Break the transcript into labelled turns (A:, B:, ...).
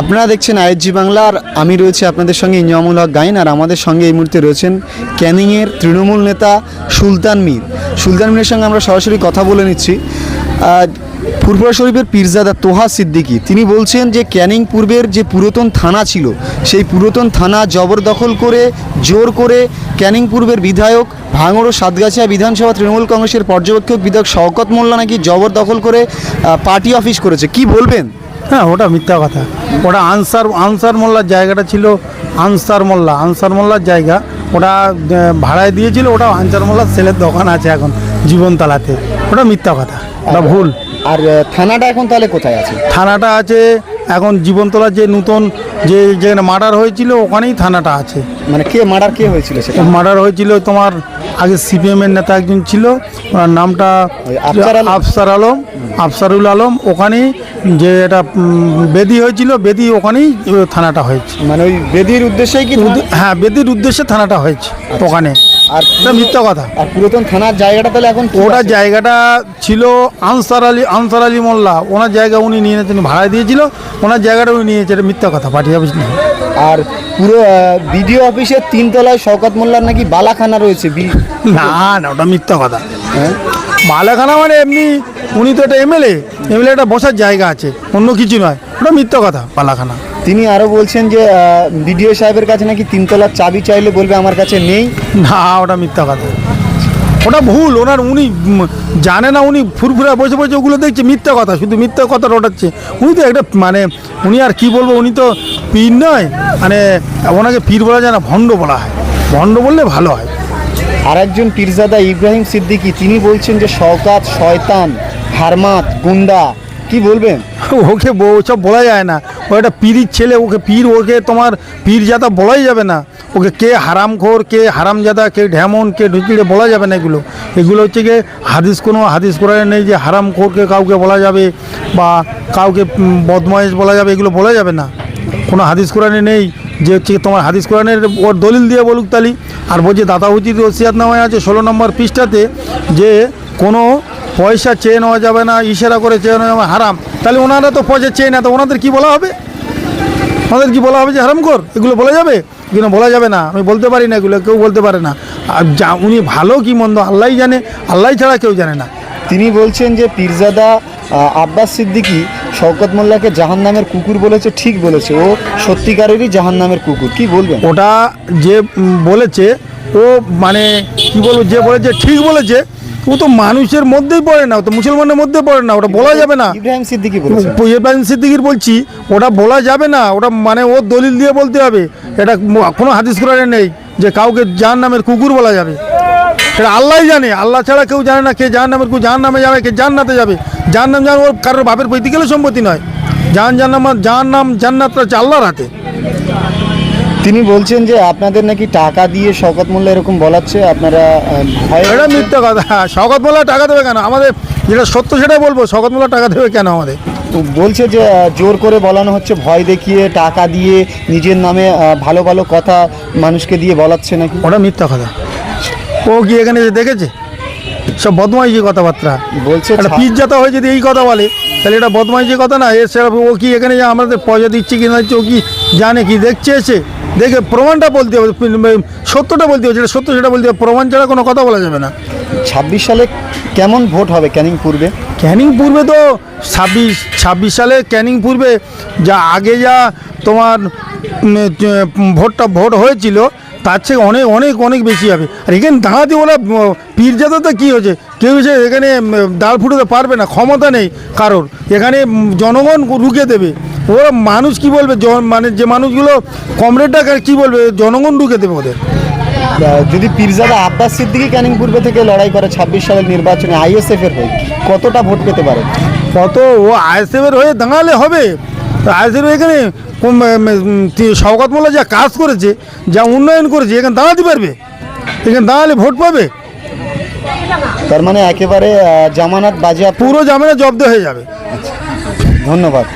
A: আপনারা দেখছেন আইএসজি বাংলা আর আমি রয়েছে আপনাদের সঙ্গে ইঞ্জামুল হক গাইন, আর আমাদের সঙ্গে এই মুহূর্তে রয়েছেন ক্যানিংয়ের তৃণমূল নেতা সুলতান মীর। সুলতান মীরের সঙ্গে আমরা সরাসরি কথা বলে নিচ্ছি। ফুরফুরা শরীফের পীরজাদা তোহা সিদ্দিকী, তিনি বলছেন যে ক্যানিং পূর্বের যে পুরাতন থানা ছিল, সেই পুরাতন থানা জবরদখল করে, জোর করে ক্যানিং পূর্বের বিধায়ক ভাঙড় ও সাতগাছিয়া বিধানসভা তৃণমূল কংগ্রেসের পর্যবেক্ষক বিধায়ক শওকত মোল্লা নাকি জবরদখল করে পার্টি অফিস করেছে। কি বলবেন?
B: হ্যাঁ ওটা মিথ্যা কথা। ওটা আনসার আনসার মোল্লার জায়গাটা ছিল আনসার মোল্লা। আনসার মোল্লার জায়গা ওটা ভাড়ায় দিয়েছিল ওটা আনসার মোল্লার সেলের দোকান আছে এখন জীবনতলাতে। ওটা মিথ্যা কথা ওটা ভুল।
A: আর থানাটা এখন তাহলে কোথায় আছে?
B: থানাটা আছে এখন জীবনতলার যে নতুন যে যেখানে মার্ডার হয়েছিল ওখানেই থানাটা আছে।
A: মানে কে মার্ডার কে হয়েছিল সেটা?
B: মার্ডার হয়েছিল তোমার আগে সিপিএমের নেতা একজন ছিল ওনার নামটা
A: আফসার আলম?
B: আফসারুল আলম ওখানেই যে এটা বেদি হয়েছিল বেদি ওখানেই থানাটা হয়েছে।
A: মানে ওই বেদির উদ্দেশ্যেই কি
B: হ্যাঁ বেদির উদ্দেশ্যে থানাটা হয়েছে ওখানে।
A: আর
B: মিথ্যা কথা।
A: আর পুরাতন থানার জায়গাটা তাহলে এখন
B: ওটা জায়গাটা ছিল আনসার আলী আনসার আলী মোল্লা। ওনার জায়গা উনি নিয়ে নিয়েছেন ভাড়ায় দিয়েছিল ওনার জায়গাটা উনি নিয়েছে এটা মিথ্যা কথা পার্টি অফিস
A: আর পুরো বিডিও অফিসের তিনতলায় শওকত মোল্লার নাকি বালাখানা রয়েছে
B: না না ওটা মিথ্যা কথা।
A: হ্যাঁ?
B: মালাখানা মানে এমনি উনি তো এটা এমএলএ এমএলএ একটা বসার জায়গা আছে অন্য কিছু নয়। ওটা মিথ্যা কথা পালাখানা
A: তিনি আরও বলছেন যে বিডিও সাহেবের কাছে নাকি তিনতলার চাবি চাইলে বলবে আমার কাছে নেই।
B: না ওটা মিথ্যা কথা। ওটা ভুল ওনার উনি জানে না উনি ফুরফুরা বসে বসে ওগুলো দেখছে মিথ্যা কথা শুধু মিথ্যা কথা রটাচ্ছে। উনি তো একটা মানে উনি আর কি বলব উনি তো পীর নয় মানে ওনাকে পীর বলা যায় না ভণ্ড বলা হয়। ভণ্ড বললে ভালো হয়।
A: আর একজন পীরজাদা ইব্রাহিম সিদ্দিকি তিনি বলছেন যে শওকাত শয়তান হারমাত গুন্ডা কি বলবেন?
B: ওকে ওসব বলা যায় না। ও একটা পীরির ছেলে ওকে পীর ওকে তোমার পীর জাদা বলাই যাবে না। ওকে কে হারামখোর কে হারামজাদা কে ঢেমন কে ঢুকিড়ে বলা যাবে না এগুলো। এগুলো হচ্ছে গিয়ে হাদিস কোনো হাদিস কোরআনে নেই যে হারামখোরকে কাউকে বলা যাবে বা কাউকে উম, বদমাইশ বলা যাবে এগুলো বলা যাবে না। কোনো হাদিস কোরআনে নেই যে হচ্ছে তোমার হাদিস কোরআনের ওর দলিল দিয়ে বলুক তালি। আর বলছে দাদা উচিত ওসিয়াত নামায় আছে ষোলো নম্বর পৃষ্ঠাতে যে কোনো পয়সা চেয়ে নেওয়া যাবে না, ইশারা করে চেয়ে নেওয়া যাবে হারাম। তাহলে ওনারা তো পয়সা চেয়ে না তো ওনাদের কি বলা হবে? ওনাদের কি বলা হবে যে হারাম কর এগুলো বলা যাবে? এগুলো বলা যাবে না। আমি বলতে পারি না এগুলো, কেউ বলতে পারে না। আর যা, উনি ভালো কি মন্দ আল্লাহই জানে, আল্লাহ ছাড়া কেউ জানে না।
A: তিনি বলছেন যে পীরজাদা আব্বাস সিদ্দিকী শওকত মোল্লাকে জাহান নামের কুকুর বলেছে ঠিক বলেছে। ও সত্যিকারেরই জাহান নামের কুকুর। কি বলবেন?
B: ওটা যে বলেছে ও মানে কি বলব যে বলেছে ঠিক বলেছে ও তো মানুষের মধ্যেই পড়ে না ও তো মুসলমানের মধ্যে পড়ে না ওটা বলা যাবে না।
A: ইব্রাহিম সিদ্দিকী বলেছে।
B: ইব্রাহিম সিদ্দিকির বলছি ওটা বলা যাবে না ওটা মানে ও দলিল দিয়ে বলতে হবে। এটা কোনো হাদিস কোরআনে নেই যে কাউকে জাহান নামের কুকুর বলা যাবে। এটা আল্লাহই জানে। আল্লাহ ছাড়া কেউ জানে না কে জাহান নামের কেউ জাহান নামে যাবে কে জান্নাতে যাবে। জাহান নাম জান ওর কারোর বাপের পৈতিকেলে সম্পত্তি নয়। জাহান জান্নাম জাহান নাম জান্নাতটা হচ্ছে আল্লাহর হাতে।
A: তিনি বলছেন যে আপনাদের নাকি টাকা দিয়ে শওকত মোল্লা এরকম বলাচ্ছে আপনারা
B: এটা মিথ্যা কথা। হ্যাঁ শকত মোল্লা টাকা দেবে কেন? আমাদের যেটা সত্য সেটাই বলব শকত মোল্লা টাকা দেবে কেন আমাদের?
A: বলছে যে জোর করে বলানো হচ্ছে ভয় দেখিয়ে টাকা দিয়ে নিজের নামে ভালো ভালো কথা মানুষকে দিয়ে বলাচ্ছে নাকি?
B: ওটা মিথ্যা কথা। ও কি এখানে এসে দেখেছে? সব বদমাইশি কথাবার্তা।
A: বলছে
B: পিজ্জাতা হয়ে যদি এই কথা বলে তাহলে এটা বদমাইশি কথা না এর সেরা ও কি এখানে যে আমাদের পয়সা দিচ্ছে কি না দিচ্ছে ও কি জানে কি দেখছে এসে? দেখে প্রমাণটা বলতে হবে সত্যটা বলতে হবে যেটা সত্য সেটা বলতে হবে প্রমাণ ছাড়া কোনো কথা বলা যাবে না।
A: ছাব্বিশ সালে কেমন ভোট হবে ক্যানিং পূর্বে?
B: ক্যানিং পূর্বে তো ছাব্বিশ ছাব্বিশ সালে ক্যানিং পূর্বে যা আগে যা তোমার যে, ভোটটা ভোট হয়েছিল তার থেকে অনেক অনেক অনেক বেশি হবে। আর এখানে দাঁড়াতে ওরা পীরজাদাতে কী হয়েছে? কেউ এসে এখানে দাঁড় ফুটোতে পারবে না ক্ষমতা নেই কারোর। এখানে জনগণ রুখে দেবে। ওরা মানুষ কি বলবে? জন- মানে যে মানুষগুলো কমরেডটা কি বলবে? জনগণ রুখে দেবে ওদের।
A: যদি পীরজাদা আব্বাস সিদ্দিকী ক্যানিং পূর্বে থেকে লড়াই করে ছাব্বিশ সালের নির্বাচনে আইএসএফ এর হয়ে কতটা ভোট পেতে পারে?
B: কত ও আইএসএফের হয়ে দাঁড়ালে হবে। আইএসএফ এখানে শওকত মোল্লা যা কাজ করেছে যা উন্নয়ন করেছে এখানে দাঁড়াতে পারবে? এখানে দাঁড়ালে ভোট পাবে?
A: তার মানে একেবারে জামানাত বাজেয়াপ্ত
B: পুরো জামানা জব্দ হয়ে যাবে।
A: ধন্যবাদ।